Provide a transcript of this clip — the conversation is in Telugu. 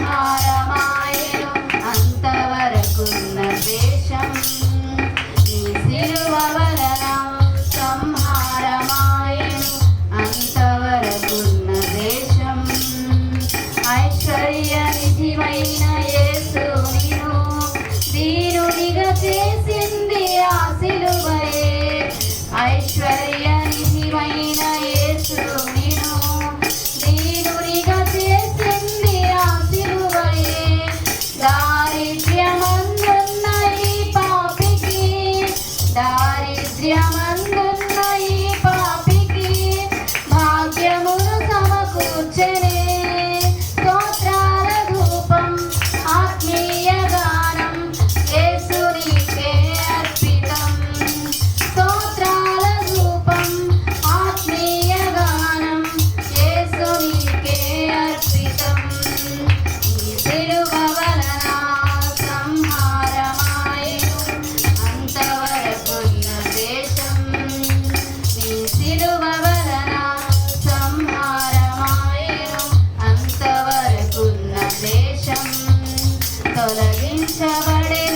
సంహారమాయను అంతవరకున్న దేశం నీ సిలువ వలన సంహారమాయను అంతవరకున్న దేశం ఐశ్వర్య నిధివైన చేసింది ఆ సిలువ తొలగించబడే